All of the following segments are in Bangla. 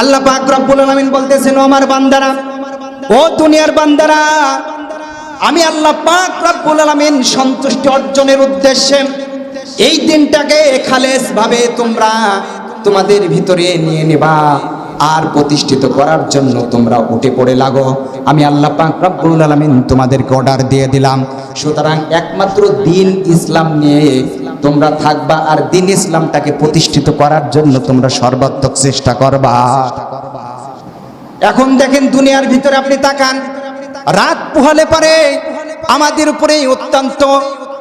আল্লাহ পাক রব্বুল আলামিন বলতেছেন আমার বান্দারা, ও দুনিয়ার বান্দারা, আমি আল্লাহ পাক রব্বুল আলামিন সন্তুষ্টি অর্জনের উদ্দেশ্যে এই দিনটাকে খালেস ভাবে তোমরা তোমাদের ভিতরে নিয়ে নেবা। আর প্রতিষ্ঠিত করার জন্য তোমরা উঠে পড়ে লাগো। আমি আল্লাহ পাক রব্বুল আলামিন তোমাদেরকে অর্ডার দিয়ে দিলাম। সুতরাং একমাত্র দিন ইসলাম নিয়ে তোমরা থাকবা আর দিন ইসলামটাকে প্রতিষ্ঠিত করার জন্য তোমরা সর্বাত্মক চেষ্টা করবা। এখন দেখেন দুনিয়ার ভিতরে আপনি তাকান। রাত পোহালে পারে আমাদের উপরে অত্যন্ত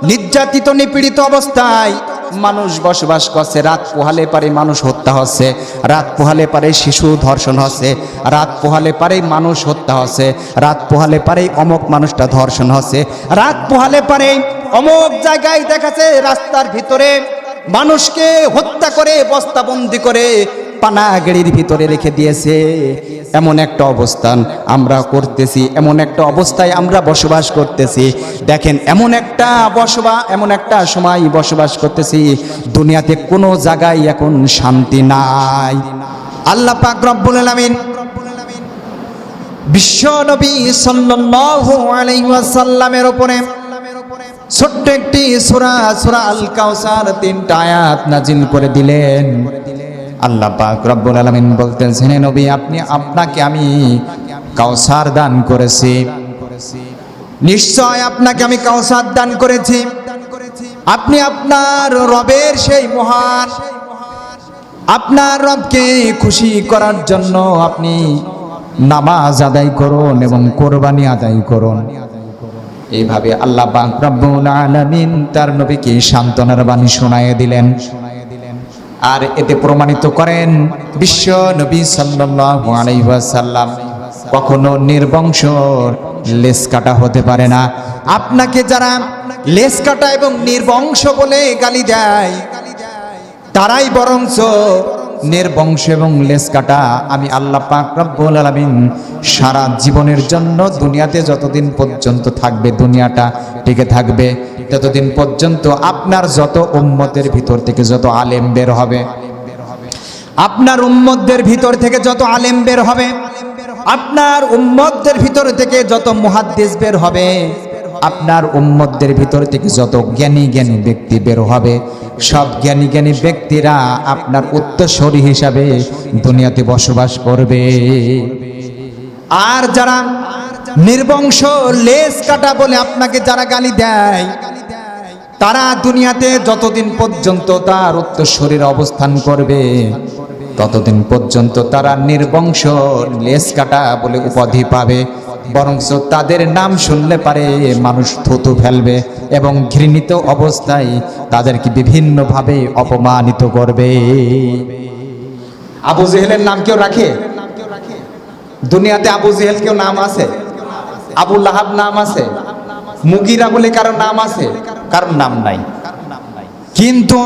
নির্যাতিত নিপীড়িত অবস্থায় মানুষ বসবাস করছে, রাত পোহালে পারে মানুষ হত্যা হচ্ছে, রাত পোহালে পারে শিশু ধর্ষণ হচ্ছে, রাত পোহালে পারে মানুষ হত্যা হচ্ছে, রাত পোহালে পারে অমক মানুষটা ধর্ষণ হচ্ছে, রাত পোহালে পারে অমক জায়গায় দেখাছে রাস্তার ভিতরে মানুষকে হত্যা করে বস্তাবন্দি করে পানাগেড়ির ভিতরে রেখে দিয়েছে। এমন একটা অবস্থান আমরা করতেছি, এমন একটা অবস্থায় আমরা বসবাস করতেছি। দেখেন, এমন একটা বসবা, এমন একটা সময় বসবাস করতেছি। দুনিয়াতে কোনো জায়গায় এখন শান্তি নাই। আল্লাহ পাক রব্বুল আলামিন বিশ্ব নবী সাল্লাল্লাহু আলাইহি ওয়াসাল্লামের উপরে ছোট্ট একটি সূরা সূরা আল কাউসার তিনটা আয়াত নাজিল করে দিলেন। আল্লাহ পাক রব্বুল আলামিন বলতেন হে নবী, আপনি, আপনাকে আমি কাউসার দান করেছি। নিশ্চয় আপনাকে আমি কাউসার দান করেছি। আপনি আপনার রবের সেই মহান, আপনার রবকে খুশি করার জন্য আপনি নামাজ আদায় করুন এবং কোরবানি আদায় করুন। এইভাবে আল্লাহ রব্বুল আলামিন তার নবীকে সান্ত্বনার বাণী শোনায় দিলেন। আর এতে প্রমাণিত করেন বিশ্ব নবী ওয়াসাল্লাম। কখনো নির্বংশ লেস কাটা হতে পারে না। আপনাকে যারা লেস কাটা এবং নির্বংশ বলে গালি দেয়, তারাই বরঞ্চ নির্বংশ এবং লেস কাটা, আমি আল্লাহ পাক রব্বুল আলামিন সারা জীবনের জন্য দুনিয়াতে যতদিন পর্যন্ত থাকবে, দুনিয়াটা টিকে থাকবে, ততদিন পর্যন্ত আপনার যত উম্মতের ভিতর থেকে যত আলেম বের হবে, আপনার উম্মতদের ভিতর থেকে যত আলেম বের হবে, আপনার উম্মতদের ভিতর থেকে যত মুহাদ্দিস বের হবে আপনার উম্মতদের ভিতর থেকে যত জ্ঞানী জ্ঞানী ব্যক্তি বের হবে, সব জ্ঞানী জ্ঞানী ব্যক্তিরা আপনার উত্তরসরী হিসাবে দুনিয়াতে বসবাস করবে। আর যারা নির্বংশ লেস কাটা বলে আপনাকে যারা গালি দেয়, তারা দুনিয়াতে যতদিন পর্যন্ত তার উত্তরসরীর অবস্থান করবে, ততদিন পর্যন্ত তারা নির্বংশ লেস কাটা বলে উপাধি পাবে। বরঞ্চ তাদের নাম শুনলে পারে মানুষ থুতু ফেলবে এবং ঘৃণিত অবস্থায় তাদেরকে বিভিন্নভাবে অপমানিত করবে। আবু জেহেলের নাম কেউ রাখে? দুনিয়াতে আবু জেহেল কেউ নাম আছে? আবু লাহাব নাম আছে? মুগিরা বলে কারও নাম আছে? কারোর নাম নাই। কিন্তু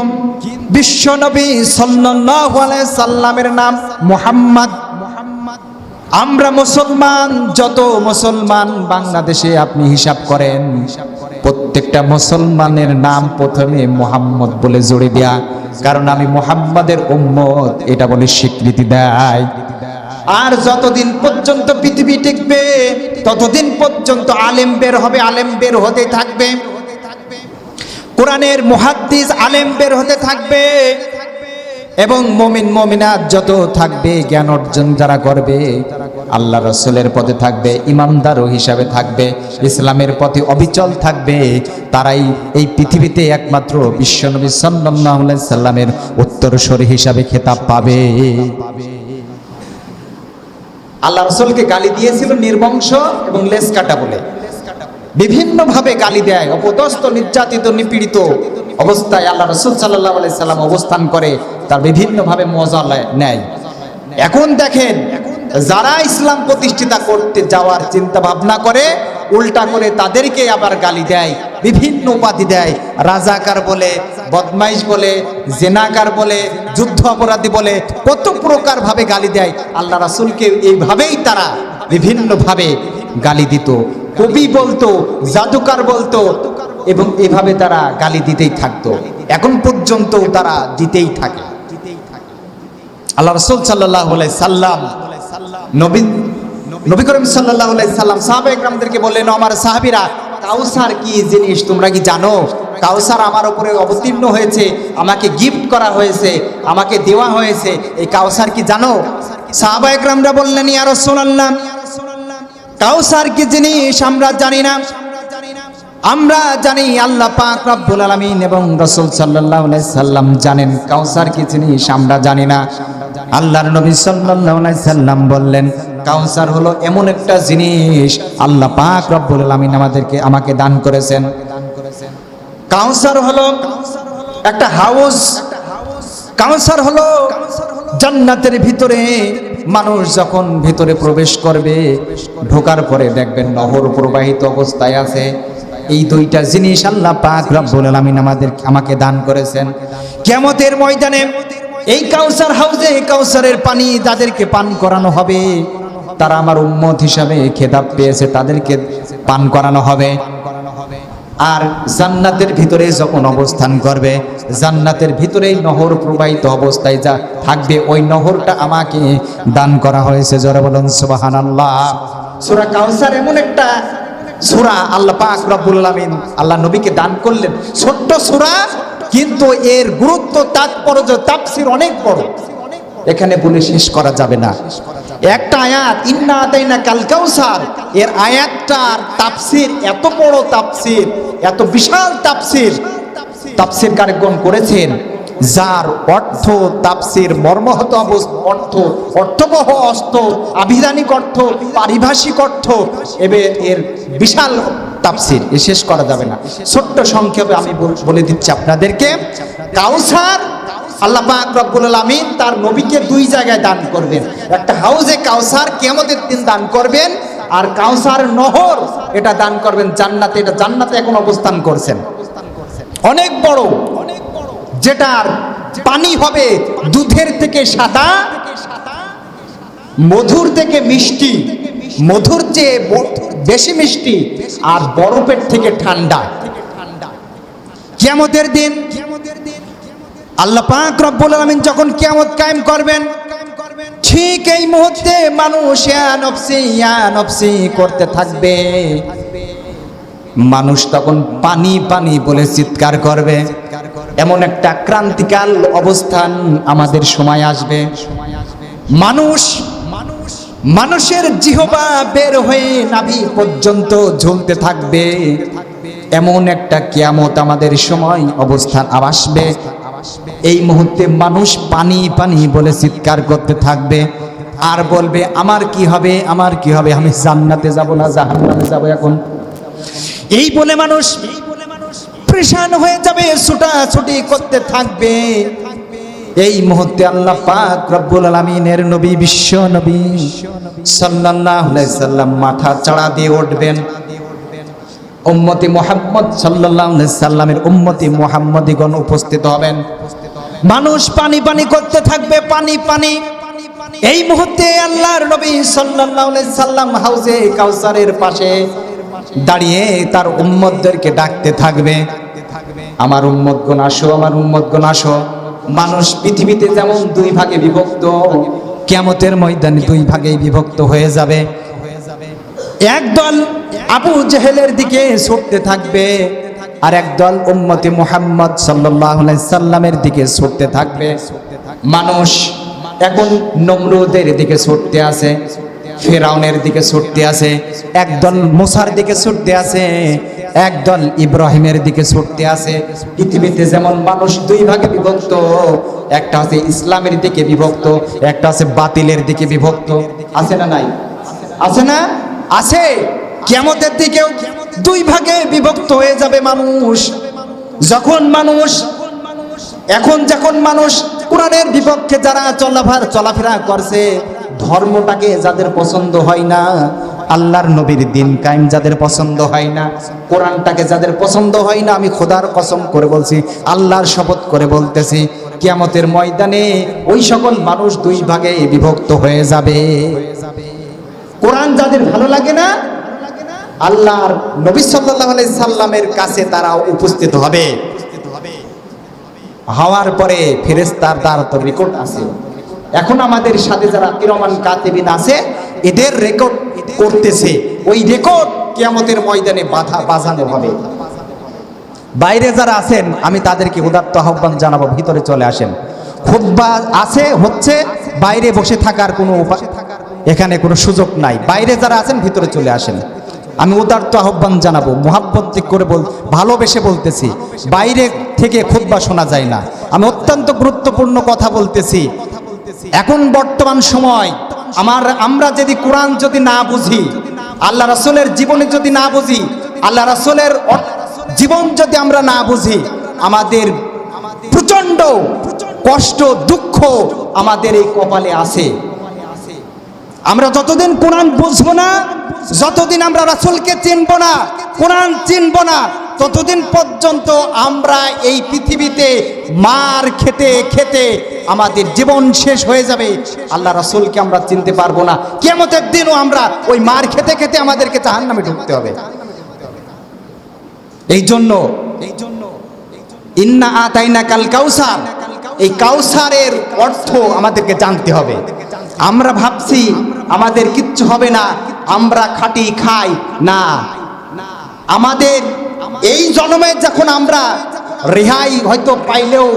বিশ্বনবী সাল্লাল্লাহু আলাইহি সাল্লামের নাম মুহাম্মদ আমরা মুসলমান, যত মুসলমান বাংলাদেশে আপনি হিসাব করেন, প্রত্যেকটা মুসলমানের নাম প্রথমে মোহাম্মদ বলে জুড়ে দেয়া। কারণ আমি মোহাম্মদের উম্মত, এটা বলে স্বীকৃতি দেয়। আর যতদিন পর্যন্ত পৃথিবী টিকবে, ততদিন পর্যন্ত আলেম বের হবে, আলেম বের হতে থাকবে। কোরআনের মুহাদ্দিস আলেম বের হতে থাকবে। এবং মমিন, মমিনাত যত থাকবে, জ্ঞান অর্জন যারা করবে আল্লাহ রসুলের পথে থাকবে ইমানদারও হিসাবে থাকবে, ইসলামের পথে অবিচল থাকবে। তারাই এই পৃথিবীতে একমাত্র বিশ্বনবী আলাইহি সাল্লামের উত্তরসূরি হিসাবে খেতাব পাবে। আল্লাহ রসুলকে গালি দিয়েছিল নির্বংশ এবং লেস কাটা বলে। বিভিন্নভাবে গালি দেয়, অপদস্থ, নির্যাতিত, নিপীড়িত অবস্থায় আল্লাহ রসুল সাল্লাহ সাল্লাম অবস্থান করে, তার বিভিন্নভাবে মজা নেয়। এখন দেখেন যারা ইসলাম প্রতিষ্ঠিতা করতে যাওয়ার চিন্তা ভাবনা করে, উল্টা করে তাদেরকে আবার গালি দেয়, বিভিন্ন উপাধি দেয়। রাজাকার বলে, বদমাইশ বলে, জেনাকার বলে, যুদ্ধ অপরাধী বলে, কত প্রকার ভাবে গালি দেয়। আল্লাহ রাসুলকে এইভাবেই তারা বিভিন্নভাবে গালি দিত। কবি বলতো, জাদুকার বলতো, এবং এভাবে তারা গালি দিতেই থাকতো। এখন পর্যন্ত তারা দিতেই থাকে। আল্লাহ রসুল সাল্লাহ সাল্লাম নবী নবী করিম সাল্লাহ সাল্লাম সাহাবা একরামদেরকে বললেন, "ও আমার সাহাবিরা, কাউসার কি জিনিস? তোমরা কি জানো? কাউসার আমার উপরে অবতীর্ণ হয়েছে, আমাকে গিফট করা হয়েছে, আমাকে দেওয়া হয়েছে। এই কাউসার কি জানো? সাহাবা একরামরা বললেন, ইয়া রাসূলুল্লাহ, কাউসার কি জিনিস? আমরা জানি না। আমরা জানি আল্লাহ পাক রব্বুল আলামিন এবং রাসূল আলাইহি সাল্লাম জানেন কাউসার কি জিনিস, আমরা জানি না। আল্লাহর নবী সাল্লাল্লাহু সাল্লাম বললেন, কাউসার হলো এমন একটা জিনিস, আল্লাহ পাক রব্বুল আলামিন আমাদেরকে, আমাকে দান করেছেন। কাউসার হলো একটা হাউস, কাউসার হলো জান্নাতের ভিতরে মানুষ যখন ভিতরে প্রবেশ করবে, ঢোকার পরে দেখবেন নহর প্রবাহিত অবস্থায় আছে। এই দুইটা জিনিস আল্লাহ পাক রব্বুল আলামিন আমাদের আমাকে দান করেছেন। কিয়ামতের ময়দানে এই কাউসার হাউজে কাউসারের পানি যাদেরকে পান করানো হবে, তারা আমার উম্মত হিসাবে খেতাব পেয়েছে, তাদেরকে পান করানো হবে। আর জান্নাতের ভিতরে যখন অবস্থান করবে, জান্নাতের ভিতরেই নহর প্রবাহিত অবস্থায় যা থাকবে, ওই নহরটা আমাকে দান করা হয়েছে। জোরে বলুন সুবাহান আল্লাহ সুরা কাউসার এমন একটা সুরা, আল্লাহ পাক রব্বুল আল্লাহ নবীকে দান করলেন। ছোট্ট সুরা কিন্তু এর গুরুত্ব, তাৎপর্য তাপসির অনেক বড়। এখানে বলে শেষ করা যাবে না। একটা আয়াত, ইন্না আতাইনা কাল কাউসার এর আয়াতটার তাফসির এত বড় তাফসির, এত বিশাল তাফসির। তাফসির কারিগণ করেছেন? যার অর্থ তাফসির মর্মহত অর্থ, অর্থবহ অস্ত আবিধানিক অর্থ, পারিভাষিক অর্থ। এবার এর বিশাল তাফসির এ শেষ করা যাবে না। ছোট্ট সংক্ষেপে আমি বলে দিচ্ছি আপনাদেরকে। কাউসার, আল্লাহ পাক রব্বুল আলামিন তার নবীকে দুই জায়গায় দান করবেন। একটা হাউজে কাউসার কিয়ামতের দিন দান করবেন, আর কাউসার নহর, এটা দান করবেন জান্নাতে, এটা জান্নাতে এখন অবস্থান করছেন। অনেক বড় যেটার পানি হবে দুধের থেকে সাদা, মধুর থেকে মিষ্টি, মধুর চেয়ে বেশি মিষ্টি আর বরফের থেকে ঠান্ডা। কিয়ামতের দিন আল্লাহ পাক রব্বুল আলামিন যখন কিয়ামত কায়েম করবেন, ঠিক এই মুহূর্তে মানুষ নফসি করতে থাকবে। মানুষ তখন পানি পানি বলে চিৎকার করবে। এমন একটা ক্রান্তিকাল অবস্থান আমাদের সময় আসবে। মানুষ মানুষ মানুষের জিহবা বের হয়ে নাভি পর্যন্ত ঝুলতে থাকবে। এমন একটা কিয়ামত আমাদের সময় অবস্থান আসবে। এই মুহূর্তে মানুষ পানি পানি বলে চিৎকার করতে থাকবে। আর বলবে, আমার কি হবে? আমার কি হবে? আমি জান্নাতে যাব না? জাহান্নাতে যাব এখন? এই বলে মানুষ পরেশান হয়ে যাবে, ছুটাছুটি করতে থাকবে। এই মুহূর্তে আল্লাহ পাক রব্বুল আলামিনের নবী, বিশ্ব নবী সাল্লাল্লাহু আলাইহি সাল্লাম মাথা চাড়া দিয়ে উঠবেন। উম্মতি মুহাম্মদ সাল্লাল্লাহু আলাইহি সাল্লামের উম্মতি মুহাম্মদিগণ উপস্থিত হবেন। মানুষ পানি পানি করতে থাকবে, পানি পানি। এই মুহূর্তে আল্লাহর নবী সাল্লাল্লাহু আলাইহি সাল্লাম হাউজে কাউসারের পাশে দাঁড়িয়ে তার উম্মতদেরকে ডাকতে থাকবে। আমার উম্মতগণ আসো, আমার উম্মতগণ আসো। মানুষ পৃথিবীতে যেমন দুই ভাগে বিভক্ত কেমতের ময়দানে দুই ভাগে বিভক্ত হয়ে যাবে। একদল আবু জেহেলের দিকে ছুটতে থাকবে আর একদল উম্মতে মুহাম্মদ সাল্লামের দিকে ছুটতে থাকবে। মানুষ এখন নমরুদের দিকে ছুটতে আছে। ফেরাউনের দিকে ছুটতে আছে একদল মুসার দিকে ছুটতে আছে একদল ইব্রাহিমের দিকে ছুটতে আছে পৃথিবীতে যেমন মানুষ দুই ভাগে বিভক্ত, একটা আছে ইসলামের দিকে বিভক্ত, একটা আছে বাতিলের দিকে বিভক্ত। আছে না নাই? আছে না? আছে। কিয়ামতের দিকেও দুই ভাগে বিভক্ত হয়ে যাবে মানুষ। যখন মানুষ, এখন যখন মানুষ কোরআনের বিপক্ষে যারা চলাফার চলাফেরা করছে ধর্মটাকে যাদের পছন্দ হয় না, আল্লাহর নবীর দিন কায়েম যাদের পছন্দ হয় না, কোরআনটাকে যাদের পছন্দ হয় না, আমি খোদার কসম করে বলছি, আল্লাহর শপথ করে বলতেছি, কিয়ামতের ময়দানে ওই সকল মানুষ দুই ভাগে বিভক্ত হয়ে যাবে। কোরআন যাদের ভালো লাগে না, আল্লাহর নবী সাল্লাল্লাহু আলাইহি সাল্লামের কাছে তারা উপস্থিত হবে। হওয়ার পরে ফেরেশতার তার তো রেকর্ড আছে। এখন আমাদের সাথে যারা কিরমান কাতেবিন আছে, এদের রেকর্ড করতেছে। ওই রেকর্ড কিয়ামতের ময়দানে বাধা বাজানো হবে। বাইরে যারা আছেন, আমি তাদেরকে উদাত্ত আহ্বান জানাব, ভিতরে চলে আসেন। খুদ্া আছে, হচ্ছে, বাইরে বসে থাকার কোনো এখানে কোনো সুযোগ নাই। বাইরে যারা আছেন, ভিতরে চলে আসেন। আমি উদার্ত আহ্বান জানাব, মোহাব্বত করে বল ভালোবেসে বলতেছি, বাইরে থেকে খুদ্া শোনা যায় না। আমি অত্যন্ত গুরুত্বপূর্ণ কথা বলতেছি। এখন বর্তমান সময়, আমার, আমরা যদি কোরআন যদি না বুঝি, আল্লাহ রাসূলের জীবনে যদি না বুঝি, আল্লাহ রাসুলের জীবন যদি আমরা না বুঝি, আমাদের প্রচণ্ড কষ্ট, দুঃখ আমাদের এই কপালে আছে। আমরা যতদিন কোরআন বুঝব না, যতদিন আমরা রাসূলকে চিনব না, কোরআন চিনব না ততদিন পর্যন্ত আমরা এই পৃথিবীতে মার খেতে খেতে আমাদের জীবন শেষ হয়ে যাবে। আল্লাহ রাসূলকে আমরা চিনতে পারব না। কেমতের দিনও আমরা ওই মার খেতে খেতে আমাদেরকে জাহান্নামে ঢুকতে হবে। এই জন্য এই জন্য ইন্না আতাইনা কাল কাউসার। এই কাউসারের অর্থ আমাদেরকে জানতে হবে। আমরা ভাবছি আমাদের কিচ্ছু হবে না। আমরা খাটি খাই। না। আমাদের এই জন্মে যখন আমরা রেহাই হয়তো পাইলেও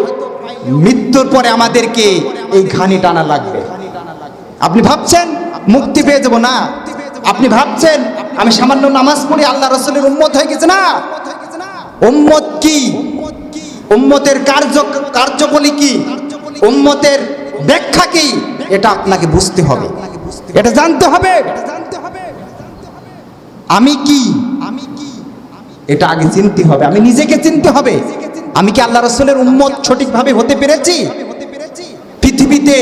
মৃত্যুর পরে আমাদেরকে এই ঘানি টানা লাগবে। আপনি ভাবছেন মুক্তি পেয়ে যাব না? আপনি ভাবছেন আমি সামান্য নামাজ পড়ি আল্লাহ রসুলের উম্মত হয়ে গেছে না? উম্মত কি? উম্মতের কার্য কার্যবলী কি? উম্মতের ব্যাখ্যা কি? এটা আপনাকে বুঝতে হবে। এটা জানতে হবে। আমি কি? এটা আগে চিনতে হবে, আমি নিজেকে চিনতে হবে। আমি কি আল্লাহ রসুলের উম্মত সঠিকভাবে হতে পেরেছি? পৃথিবীতে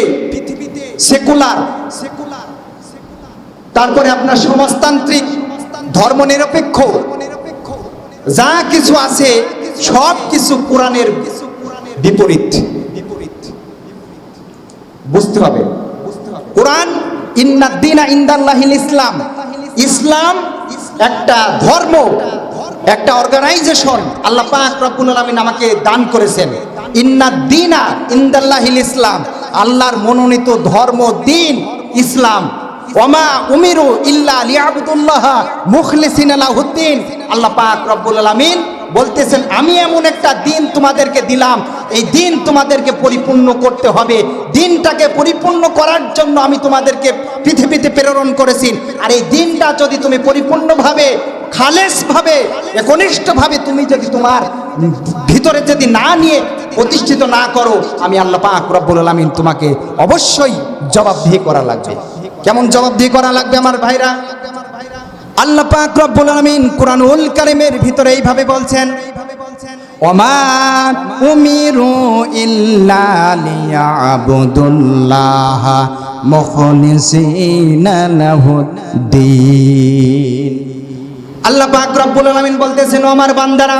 সেকুলার সেকুলার তারপরে আপনার সমাজতান্ত্রিক ধর্ম নিরপেক্ষ যা কিছু আছে, সব কিছু কোরআনের বিপরীত। বুঝতে হবে। কোরআন ইন্দাল্লাহিল ইসলাম। ইসলাম একটা ধর্ম। একটা অর্গানাইজেশন আল্লাহ পাক রব্বুল আলামিন আমাকে দান করেছেন। ইন্নাদ্দিনা ইন্দাল্লাহিল ইসলাম, আল্লাহর মনোনীত ধর্ম দিন ইসলাম। ওমা উমিরু ইল্লা লিয়াবুদুল্লাহ মুখলিসিনা লাহুদ্দিন আল্লাহ পাক রব্বুল আলামিন বলতেছেন, আমি এমন একটা দিন তোমাদেরকে দিলাম। এই দিন তোমাদেরকে পরিপূর্ণ করতে হবে। দিনটাকে পরিপূর্ণ করার জন্য আমি তোমাদেরকে পৃথিবীতে প্রেরণ করেছি। আর এই দিনটা যদি তুমি পরিপূর্ণভাবে খালেসভাবে, একনিষ্ঠভাবে তুমি যদি তোমার ভিতরে যদি না নিয়ে প্রতিষ্ঠিত না করো, আমি আল্লাহ পাক রব্বুল আলামিন তোমাকে অবশ্যই জবাবদিহি করা লাগবে। কেমন জবাবদিহি করা লাগবে আমার ভাইরা? আল্লাহ পাক রব্বুল আলামিন কোরআনুল কারিমের ভিতরে এইভাবে বলছেন, ওমা উমিরু ইল্লা লিয়াবুদুল্লাহ মুখলিসিনা লাহুদ্দিন আল্লাহ পাক রব্বুল আলামিন বলতেছেন আমার বান্দারা,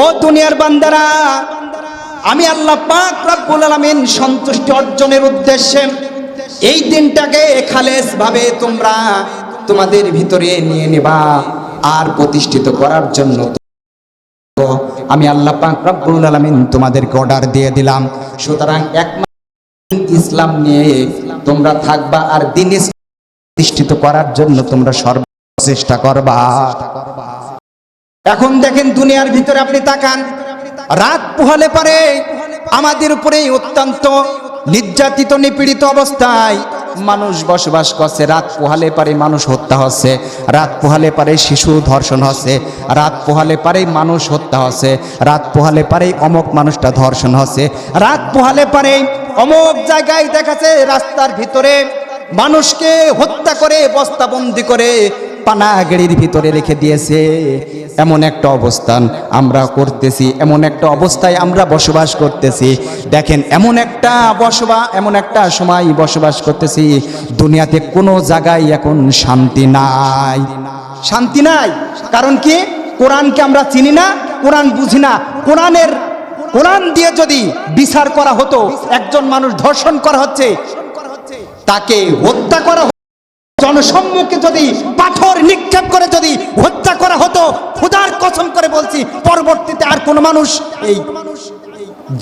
ও দুনিয়ার বান্দারা, আমি আল্লাহ পাক রব্বুল আলামিন সন্তুষ্টি অর্জনের উদ্দেশ্যে এই দিনটাকে খালেস ভাবে তোমরা তোমাদের ভিতরে নিয়ে নেবা আর প্রতিষ্ঠিত করার জন্য আমি আল্লাহ পাক রব্বুল আলামিন তোমাদেরকে অর্ডার দিয়ে দিলাম। সুতরাং এক ইসলাম নিয়ে তোমরা থাকবা আর দিন প্রতিষ্ঠিত করার জন্য তোমরা সর্ব চেষ্টা করবা। এখন দেখেন দুনিয়ার ভিতরে আপনি তাকান, রাত পোহালে পারে আমাদের উপরে অত্যন্ত নির্যাতিত, নিপীড়িত অবস্থায় মানুষ বসবাস করছে। রাত পোহালে পারে মানুষ হত্যা হচ্ছে, রাত পোহালে পারে শিশু ধর্ষণ হচ্ছে, রাত পোহালে পারে মানুষ হত্যা হচ্ছে, রাত পোহালে পারে অমক মানুষটা ধর্ষণ হচ্ছে, রাত পোহালে পারে অমক জায়গায় দেখাচ্ছে রাস্তার ভিতরে মানুষকে হত্যা করে, বস্তাবন্দি করে পানাগেড়ির ভিতরে রেখে দিয়েছে। এমন একটা অবস্থান আমরা করতেছি, এমন একটা অবস্থায় আমরা বসবাস করতেছি। দেখেন, এমন একটা বসবা, এমন একটা সময় বসবাস করতেছি। দুনিয়াতে কোনো জায়গায় এখন শান্তি নাই। শান্তি নাই? কারণ কি? কোরআনকে আমরা চিনি না, কোরআন বুঝি না। কোরআনের, কোরআন দিয়ে যদি বিচার করা হতো, একজন মানুষ ধর্ষণ করা হচ্ছে, তাকে হত্যা করা জনসম্মুখে যদি পাথর নিক্ষেপ করে যদি হত্যা করা হতো, খুদার কসম করে বলছি, পরবর্তীতে আর কোনো মানুষ এই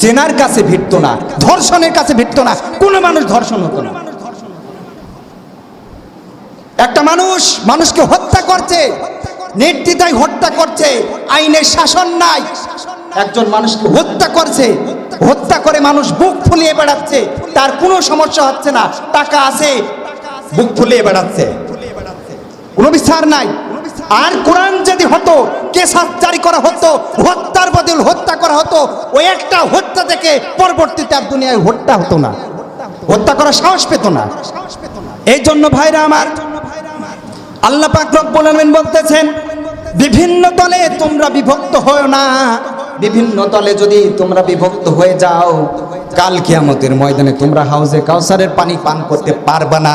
জেনার কাছে ভিড়ত না, ধর্ষণের কাছে ভিড়ত না, কোনো মানুষ ধর্ষণ হতো না। একটা মানুষ মানুষকে হত্যা করছে, নির্দ্বিধায় হত্যা করছে, আইনের শাসন নাই, একজন মানুষকে হত্যা করছে, হত্যা করে মানুষ বুক ফুলিয়ে বেড়াচ্ছে, তার কোনো সমস্যা হচ্ছে না, টাকা আছে বুক ফুলিয়ে বেড়াচ্ছে। কোনো বিচার নাই। আর কোরআন যদি হতো, কেসাস জারি করা হতো, হত্যার বদল হত্যা করা হতো, ওই একটা হত্যা থেকে পরবর্তীতে আর দুনিয়ায় হত্যা হতো না। হত্যা করার সাহস পেত না। এই জন্য ভাইরা আমার, আল্লাহ পাক রব্বুল আলামিন বলতেছেন, বিভিন্ন দলে তোমরা বিভক্ত হয় না। বিভিন্ন দলে যদি তোমরা বিভক্ত হয়ে যাও, কাল কিয়ামতের ময়দানে তোমরা হাউজে কাউসারের পানি পান করতে পারবা না।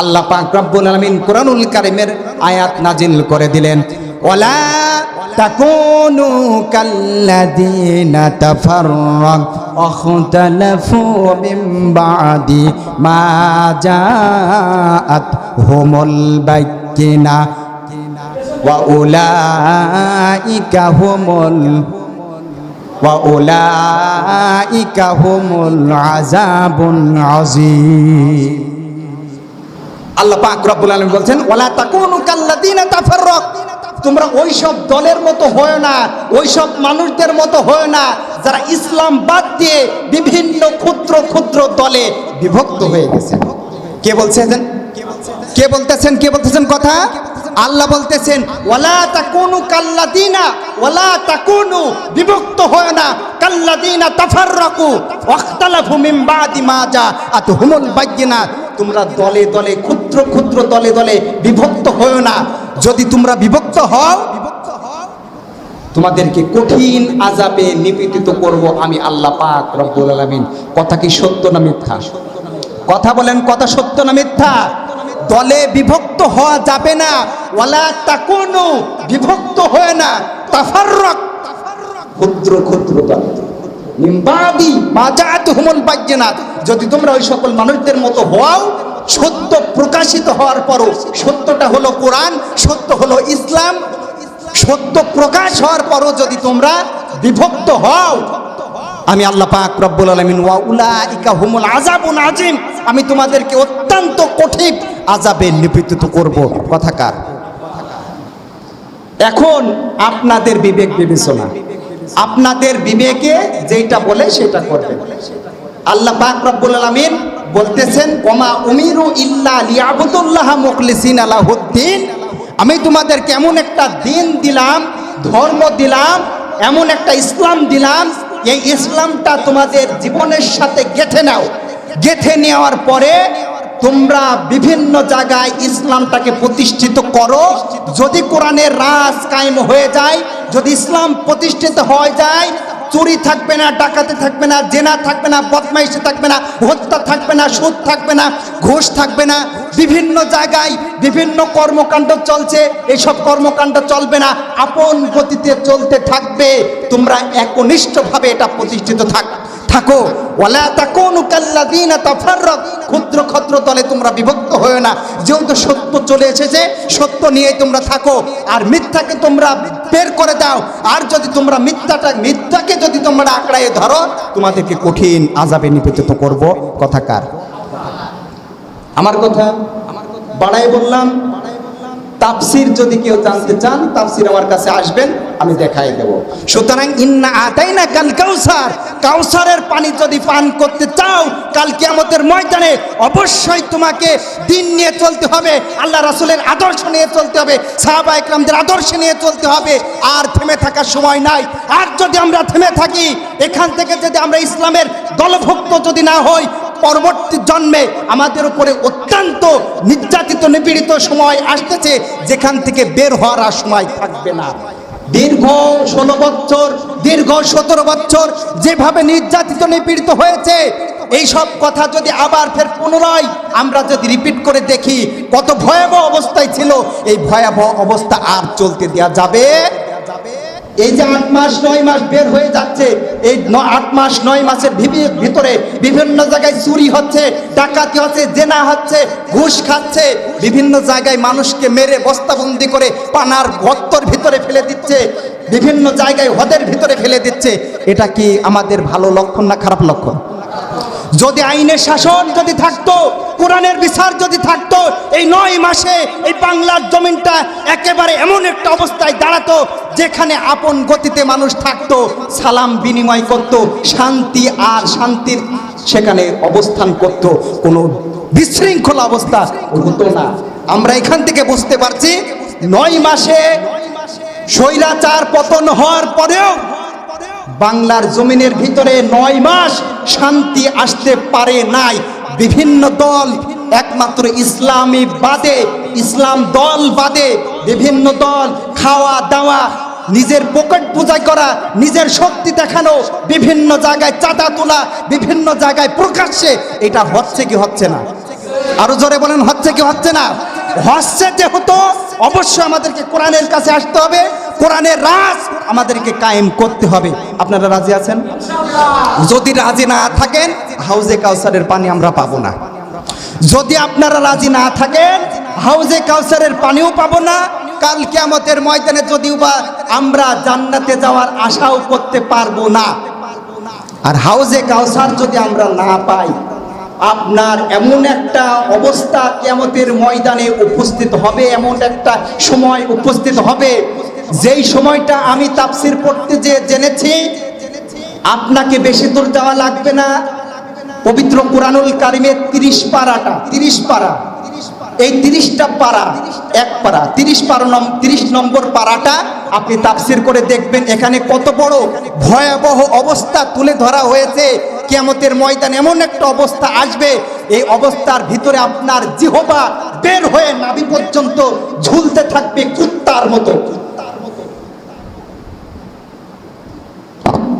আল্লাহ পাক রব্বুল আলামিন কোরআনুল কারিমের আয়াত নাজিল করে দিলেন, ওয়ালা তাকুনু কাল্লাযীনা তাফাররাক অখতালাফু মিন বাদি মা জাআত হুমুল বাইকিনা, ওয়া উলাইকা হুমুল وأولئك هم العذاب العظيم আল্লাহ পাক রব্বুল আলামিন বলছেন ওয়ালা তাকুনু কাল্লাযীনা তাফাররাক তোমরা ওই সব দলের মতো হয় না ওই সব মানুষদের মতো হয় না যারা ইসলাম বাদ দিয়ে বিভিন্ন ক্ষুদ্র ক্ষুদ্র দলে বিভক্ত হয়ে গেছে কে বলছেন কে বলতেছেন কে বলতেছেন কথা আল্লাহ বলতেছেন, ওয়ালা তাকুনু কাল্লাদিনা, ওয়ালা তাকুনু, বিভক্ত হয় না। কাল্লাদিনা তাফাররাকু, ওয়াখতালাফু মিন বাদি মা জাআতুহুমুল বায়িনাত তোমরা দলে দলে, ক্ষুদ্র ক্ষুদ্র দলে দলে বিভক্ত হয় না। যদি তোমরা বিভক্ত হও, তোমাদেরকে কঠিন আজাবে নিপীড়িত করব আমি আল্লাহ পাক রব্বুল আলামিন। কথা কি সত্য না মিথ্যা? কথা বলেন, কথা সত্য না মিথ্যা? দলে বিভক্ত হওয়া যাবে না। ওয়ালা তাকুনু, বিভক্ত হয় না। তাফাররাক। ক্ষুদ্র ক্ষুদ্র দল নিম্বাদি বাজ্যনাথ যদি তোমরা ওই সকল মানুষদের মতো হও সত্য প্রকাশিত হওয়ার পরও, সত্যটা হলো কোরআন, সত্য হলো ইসলাম, সত্য প্রকাশ হওয়ার পরও যদি তোমরা বিভক্ত হও আমি আল্লাহ পাক রব্বুল আলামিন, ওয়া উলাইকা হুমুল আযাবুন আজিম আমি তোমাদেরকে অত্যন্ত কঠিন আযাবে নিপীড়িত করব। কথাকার এখন আপনাদের বিবেক বিবেচনা। আপনাদের বিবেকে যেটা বলে সেটা করবেন। আল্লাহ পাক রব্বুল আলামিন বলতেছেন কমা উমিরু ইল্লা লিয়াবুদুল্লাহ মুখলিসিন আলাহুদ্দিন আমি তোমাদেরকে এমন একটা দিন দিলাম, ধর্ম দিলাম, এমন একটা ইসলাম দিলাম এই ইসলামটা তোমাদের জীবনের সাথে গেথে নাও। গেথে নেওয়ার পরে তোমরা বিভিন্ন জায়গায় ইসলামটাকে প্রতিষ্ঠিত করো। যদি কোরআনের রাজ কায়েম হয়ে যায়, যদি ইসলাম প্রতিষ্ঠিত হয়ে যায় চুরি থাকবে না, ডাকাতি থাকবে না, জেনা থাকবে না, বদমাইশি থাকবে না, হত্যা থাকবে না, সুদ থাকবে না, ঘুষ থাকবে না, বিভিন্ন জায়গায় বিভিন্ন কর্মকাণ্ড চলছে, এসব কর্মকাণ্ড চলবে না, আপন গতিতে চলতে থাকবে, তোমরা একনিষ্ঠভাবে এটা প্রতিষ্ঠিত থাক থাকো। ওয়ালা তাকুনু কাল্লাযীনা তাফাররাক। ক্ষুদ্র ক্ষুদ্র দলে তোমরা বিভক্ত হয়ে না। যেহেতু সত্য চলে এসেছে, সত্য নিয়ে তোমরা থাকো। আর মিথ্যাকে তোমরা বের করে দাও। আর যদি তোমরা মিথ্যাটা, মিথ্যাকে যদি তোমরা আঁকড়ায় ধরো, তোমাদেরকে কঠিন আজাবে নিপীড়িত করব। কথাকার আমার কথা? বাড়াই বললাম, তাফসির যদি কেউ জানতে চান, তাফসির আমার কাছে আসবেন। আমি দেখাই দেব। সুতরাং ইন্না আতাইনা কাল কাউসার। কাউসারের পানি যদি পান করতে চাও, কাল কিয়ামতের ময়দানে অবশ্যই তোমাকে দিন নিয়ে চলতে হবে, আল্লাহ রাসূলের আদর্শ নিয়ে চলতে হবে, সাহাবা একরামদের আদর্শ নিয়ে চলতে হবে। আর থেমে থাকার সময় নাই। আর যদি আমরা থেমে থাকি, এখান থেকে যদি আমরা ইসলামের দলভুক্ত যদি না হই, পরবর্তী জন্মে আমাদের উপরে অত্যন্ত নির্যাতিত, নিপীড়িত সময় আসতেছে, যেখান থেকে বের হওয়ার সময় থাকবে না। দীর্ঘ ষোলো বছর, দীর্ঘ সতেরো বছর যেভাবে নির্যাতিত, নিপীড়িত হয়েছে এই সব কথা যদি আবার ফের পুনরায় আমরা যদি রিপিট করে দেখি, কত ভয়াবহ অবস্থায় ছিল, এই ভয়াবহ অবস্থা আর চলতে দেওয়া যাবে এই যে আট মাস, নয় মাস বের হয়ে যাচ্ছে, এই আট মাস, নয় মাসের ভিতরে বিভিন্ন জায়গায় চুরি হচ্ছে, ডাকাতি হচ্ছে, জেনা হচ্ছে, ঘুষ খাচ্ছে, বিভিন্ন জায়গায় মানুষকে মেরে বস্তাবন্দি করে পানার গর্তর ভিতরে ফেলে দিচ্ছে, বিভিন্ন জায়গায় হদের ভিতরে ফেলে দিচ্ছে। এটা কি আমাদের ভালো লক্ষণ না খারাপ লক্ষণ? যদি আইনের শাসন যদি থাকতো, কোরআনের বিচার যদি থাকতো, এই নয় মাসে এই বাংলার জমিনটা একেবারে এমন একটা অবস্থায় দাঁড়াতো, যেখানে আপন গতিতে মানুষ থাকতো, সালাম বিনিময় করত, শান্তি আর শান্তির সেখানে অবস্থান করত, কোনো বিশৃঙ্খলা অবস্থা হতো না। আমরা এখান থেকে বুঝতে পারছি, নয় মাসে স্বৈরাচার পতন হওয়ার পরেও বাংলার জমিনের ভিতরে নয় মাস শান্তি আসতে পারে নাই। বিভিন্ন দল, একমাত্র ইসলামী বাদে, ইসলাম দল বাদে বিভিন্ন দল খাওয়া দাওয়া, নিজের পকেট পূজা করা, নিজের শক্তি দেখানো, বিভিন্ন জায়গায় চাঁদা তোলা, বিভিন্ন জায়গায় প্রকাশ্যে, এটা হচ্ছে কি হচ্ছে না? আরও জোরে বলেন, হচ্ছে কি হচ্ছে না? হচ্ছে যেহেতু অবশ্যই আমাদেরকে কোরআনের কাছে আসতে হবে। কোরআনের রাজ আমাদেরকে কায়েম করতে হবে। আপনারা রাজি আছেন? যদি রাজি না থাকেন, হাউজে কাউসারের পানি আমরা পাবো না। যদি আপনারা রাজি না থাকেন, হাউজে কাউসারের পানিও পাবো না। কাল কিয়ামতের ময়দানে যদিও বা আমরা জান্নাতে যাওয়ার আশাও করতে পারব না। আর হাউজে কাউসার যদি আমরা না পাই আপনার এমন একটা অবস্থা কেমতের ময়দানে উপস্থিত হবে, এমন একটা সময় উপস্থিত হবে, যেই সময়টা আমি তাফসির পড়তে যে জেনেছি, আপনাকে বেশি দূর যাওয়া লাগবে না। পবিত্র কোরআনুল কারিমের তিরিশ পারাটা, তিরিশ পারা, এই তিরিশটা পারা, এক পারা, তিরিশ নম, তিরিশ নম্বর পারাটা আপনি তাফসির করে দেখবেন, এখানে কত বড় ভয়াবহ অবস্থা তুলে ধরা হয়েছে। কিয়ামতের ময়দান এমন একটা অবস্থা আসবে, এই অবস্থার ভিতরে আপনার জিহবা বের হয়ে নাভি পর্যন্ত ঝুলতে থাকবে কুত্তার মতো।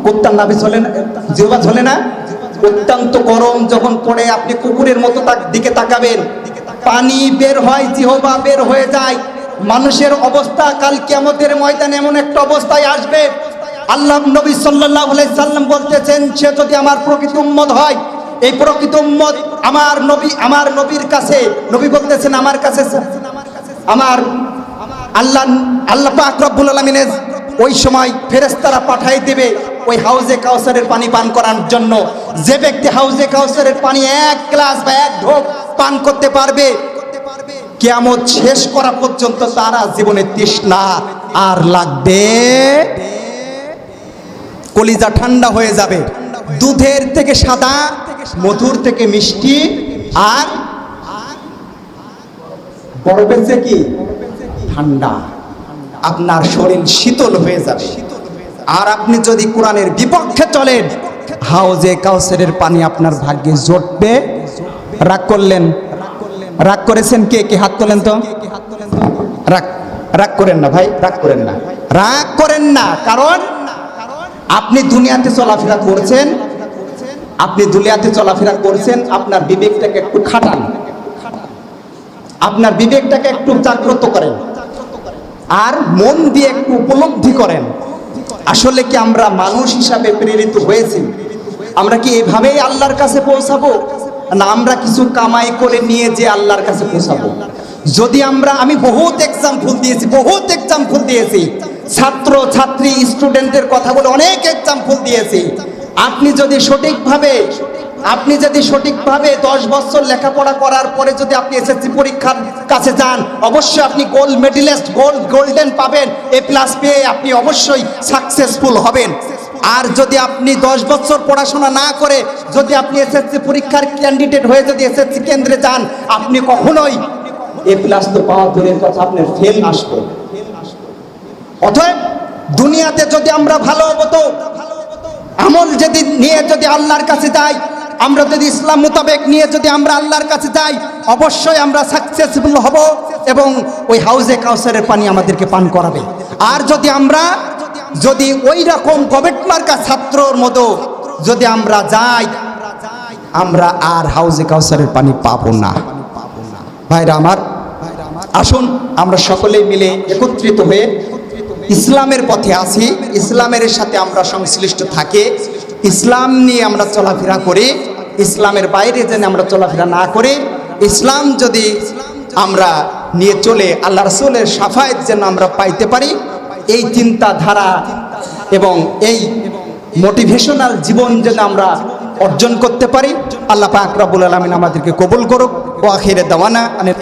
কুত্তার নাভি চলে না? জিহবা ঝোলে না? অত্যন্ত গরম যখন পড়ে, আপনি কুকুরের মতো দিকে তাকাবেন। পানি বের হয়, জিহবা বের হয়ে যায়। মানুষের অবস্থা কাল কিয়ামতের ময়দান এমন একটা অবস্থায় আসবে। আল্লাহ নবী আলাইহি সাল্লাম বলতেছেন, সে যদি আমার প্রকৃত উম্মত হয়, এই প্রকৃত উম্মত আমার নবী, আমার নবীর কাছে নবী বলতেছেন, আমার কাছে আমার আল্লাহ আল্লাহ পাক রব্বুল আলামিনের ওই সময় ফেরেশতারা পাঠাই দেবে ওই হাউজে কাউসারের পানি পান করার জন্য। যে ব্যক্তি হাউজে কাউসারের পানি এক গ্লাস বা এক ঢোক পান করতে পারবে, কেয়ামত শেষ করা পর্যন্ত তারা জীবনে তৃষ্ণা আর লাগবে কলিজা ঠান্ডা হয়ে যাবে। দুধের থেকে সাদা, মধুর থেকে মিষ্টি, আর বরফের কি? ঠান্ডা। আপনার শরীর শীতল হয়ে যাবে। আর আপনি যদি কোরআনের বিপক্ষে চলেন, হাউজে কাউসারের পানি আপনার ভাগ্যে জটবে। রাগ করলেন? রাগ করেছেন কে? কে হাত তোলেন তো? রাগ রাগ করেন না ভাই, রাগ করেন না। রাগ করেন না, কারণ আপনি দুনিয়াতে চলাফেরা করছেন, আপনি দুনিয়াতে চলাফেরা করছেন, আপনার বিবেকটাকে একটু খাটান। আপনার বিবেকটাকে একটু জাগ্রত করেন। আর মন দিয়ে একটু উপলব্ধি করেন। আসলে কি আমরা মানুষ হিসাবে প্রেরিত হয়েছি? আমরা কি এভাবেই আল্লাহর কাছে পৌঁছাবো? না, আমরা কিছু কামাই করে নিয়ে যে আল্লাহর কাছে পৌঁছাবো? যদি আমরা, আমি বহুত এক্সাম্পল দিয়েছি, বহুত এক্সাম্পল দিয়েছি। ছাত্র, ছাত্রী স্টুডেন্টদের কথা বলে অনেক এক্সাম্পল দিয়েছি। আপনি যদি সঠিকভাবে, আপনি যদি সঠিকভাবে দশ বছর লেখাপড়া করার পরে যদি আপনি এসএসসি পরীক্ষার কাছে যান, অবশ্যই আপনি গোল্ড মেডেলিস্ট গোল্ড গোল্ডেন পাবেন। এ প্লাস পেয়ে আপনি অবশ্যই সাকসেসফুল হবেন। আর যদি আপনি দশ বছর পড়াশোনা না করে, যদি আপনি এসএসসি পরীক্ষার ক্যান্ডিডেট হয়ে যদি এসএসসি কেন্দ্রে যান, আপনি কখনোই এ প্লাস তো পাওয়া দূরের কথা, আপনার ফেল আসবে। অতএব দুনিয়াতে যদি আমরা ভালো হব তো, আমল যদি নিয়ে যদি আল্লাহর কাছে যাই, আমরা যদি ইসলাম মোতাবেক নিয়ে যদি আমরা আল্লাহর কাছে যাই, অবশ্যই আমরা সাকসেসফুল হব এবং ওই হাউজে কাউসারের পানি আমাদেরকে পান করাবে। আর যদি আমরা, যদি ওই রকম গভর্নমেন্ট মার্কা ছাত্রর মতো যদি আমরা যাই, আমরা আর হাউজে কাউসারের পানি পাবো না। ভাইরা আমার, আসুন আমরা সকলে মিলে একত্রিত হয়ে ইসলামের পথে আছি, ইসলামের সাথে আমরা সংশ্লিষ্ট থাকি, ইসলাম নিয়ে আমরা চলাফেরা করি, ইসলামের বাইরে যেন আমরা চলাফেরা না করি, ইসলাম যদি আমরা নিয়ে চলে আল্লাহ রসুলের সাফায়েত যেন আমরা পাইতে পারি, এই চিন্তাধারা এবং এই মোটিভেশনাল জীবন যেন আমরা অর্জন করতে পারি, আল্লাহ পাক রব্বুল আলমিন আমাদেরকে কবুল করুক, ও আখিরে দাওয়ানা